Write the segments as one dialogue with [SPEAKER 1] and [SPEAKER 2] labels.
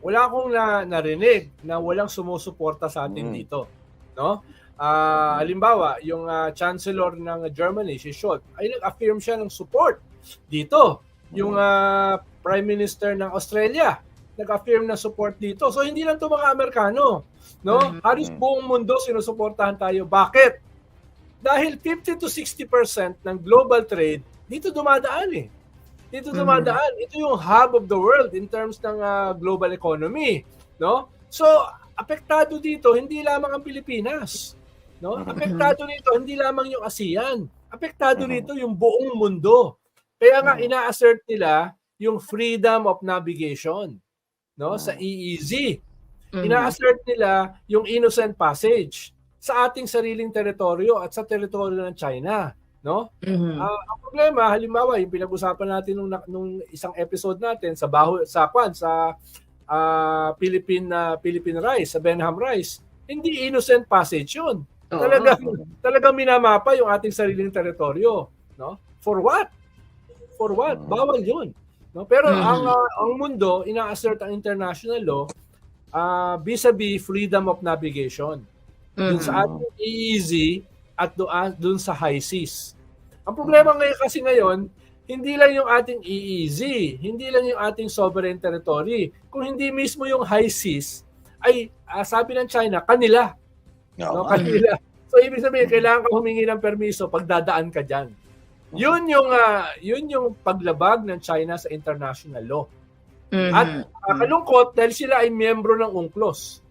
[SPEAKER 1] wala akong na, narinig na walang sumusuporta sa atin
[SPEAKER 2] Mm.
[SPEAKER 1] dito. No? Ah, halimbawa, yung ah, chancellor ng Germany, si Scholz, ay nag-affirm siya ng support dito. Yung ah, prime minister ng Australia, nag-affirm ng support dito. So hindi lang 'to mga Amerikano, no?
[SPEAKER 3] Mhm.
[SPEAKER 1] Halos buong mundo sinusuportahan tayo. Bakit? Dahil 50 to 60% ng global trade dito dumadaan eh. Dito
[SPEAKER 3] Mhm.
[SPEAKER 1] dumadaan. Ito yung hub of the world in terms ng ah, global economy, no? So, apektado dito hindi lamang ang Pilipinas, no?
[SPEAKER 2] Mhm.
[SPEAKER 1] Apektado dito hindi lamang yung ASEAN. Apektado
[SPEAKER 2] Mhm.
[SPEAKER 1] dito yung buong mundo. Kaya nga ina-assert nila yung freedom of navigation, no? Sa. EEZ. Ina-assert nila yung innocent passage sa ating sariling teritoryo at sa teritoryo ng China, no?
[SPEAKER 3] Mhm.
[SPEAKER 1] Ah, ang problema, halimbawa, yung pinag-usapan natin nung, nung isang episode natin sa baho sa kwan sa ah, Philippine ah, Philippine Rice, sa Benham Rice, hindi innocent passage 'yun.
[SPEAKER 3] Oo.
[SPEAKER 1] Talagang talagang minamapa yung ating sariling teritoryo, no? For what? For what? Bawal 'yun. No? Pero
[SPEAKER 3] Mhm.
[SPEAKER 1] ang ah, ang mundo ina-assert ang international law ah vis-a-vis freedom of navigation dun
[SPEAKER 3] Mhm.
[SPEAKER 1] sa ating EEZ at doon dun sa high seas. Ang problema ngayon kasi ngayon, hindi lang yung ating EEZ, hindi lang yung ating sovereign territory, kung hindi mismo yung high seas, ay ah, sabi ng China, kanila. No, kanila. So ibig sabihin, kailangan ka humingi ng permiso pag dadaan ka diyan. Yun yung ah, yun yung paglabag ng China sa international law.
[SPEAKER 3] Mhm.
[SPEAKER 1] At Nakakalungkot dahil sila ay miyembro ng UNCLOS.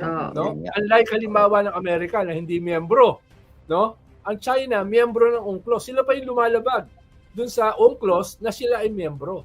[SPEAKER 3] Oo.
[SPEAKER 1] no?
[SPEAKER 2] Nga.
[SPEAKER 1] Unlike halimbawa ng Amerika na hindi miyembro, no? Ang China miyembro ng UNCLOS. Sila pa yung lumalabag dun sa UNCLOS na sila ay miyembro.